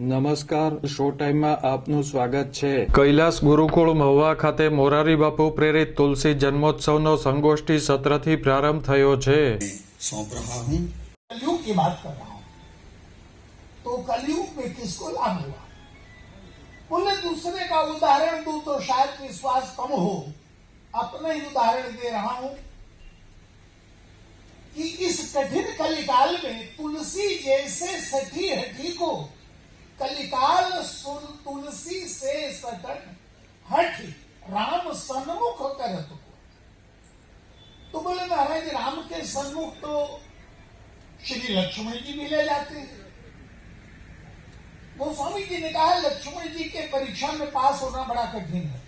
નમસ્કાર શો ટાઈમમાં આપનું સ્વાગત છે કૈલાસ ગુરુકુળ મહુવા ખાતે મોરારી બાપુ પ્રેરિત તુલસી જન્મોત્સવનો સંગોષ્ઠી સત્રથી પ્રારંભ થયો છે सौंप रहा हूं कलयुग की बात कर रहा हूं तो कलयुग में किसको लाभ हुआ बोले दूसरे का उदाहरण दू तो शायद विश्वास कम हो अपना ही उदाहरण दे रहा हूं कि इस कठिन कलिकाल में तुलसी जैसे सठी हठी को कलिकाल सुन तुलसी से सटन हठी राम सन्मुख करत को। तो बोले महाराज राम के सन्मुख तो श्री लक्ष्मण जी भी ले जाते हैं। गोस्वामी जी ने कहा, लक्ष्मण जी के परीक्षा में पास होना बड़ा कठिन है।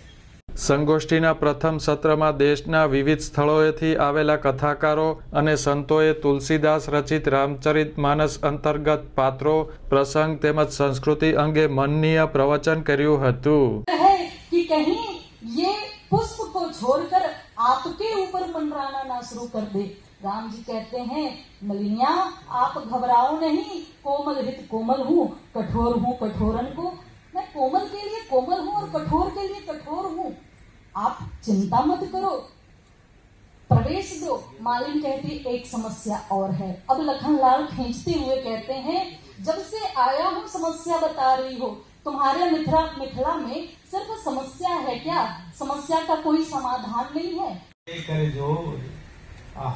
સંગોષ્ઠીના પ્રથમ સત્રમાં દેશના વિવિધ સ્થળોએથી આવેલા કથાકારો અને સંતોએ તુલસીદાસ રચિત રામચરિત માનસ અંતર્ગત પાત્રો પ્રસંગ તેમજ સંસ્કૃતિ અંગે મનનીય પ્રવચન કર્યું હતું है कि कहीं ये पुष्प को छोड़कर आपके ऊपर मंडराना ना शुरू कर दे राम जी कहते हैं मलिनिया आप घबराओ नहीं कोमल हित कोमल हूँ कठोर हूँ कठोरन को मैं कोमल के लिए कोमल हूँ और कठोर के लिए कठोर हूँ आप चिंता मत करो। प्रवेश दो। मालिन कहती एक समस्या और है। अब लखनलाल खींचते हुए कहते हैं जब से आया हूँ समस्या बता रही हो। तुम्हारे मिथिला मिथिला में सिर्फ़ समस्या है क्या? समस्या का कोई समाधान नहीं है? करे जो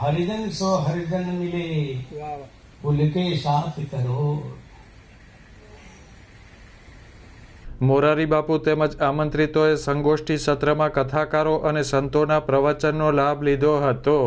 हरिजन सो हरिजन मिले। पुल के साथ करो। મોરારી બાપુ તેમજ આમંત્રિતોએ સંગોષ્ઠી સત્રમાં કથાકારો અને સંતોના પ્રવચનનો લાભ લીધો હતો.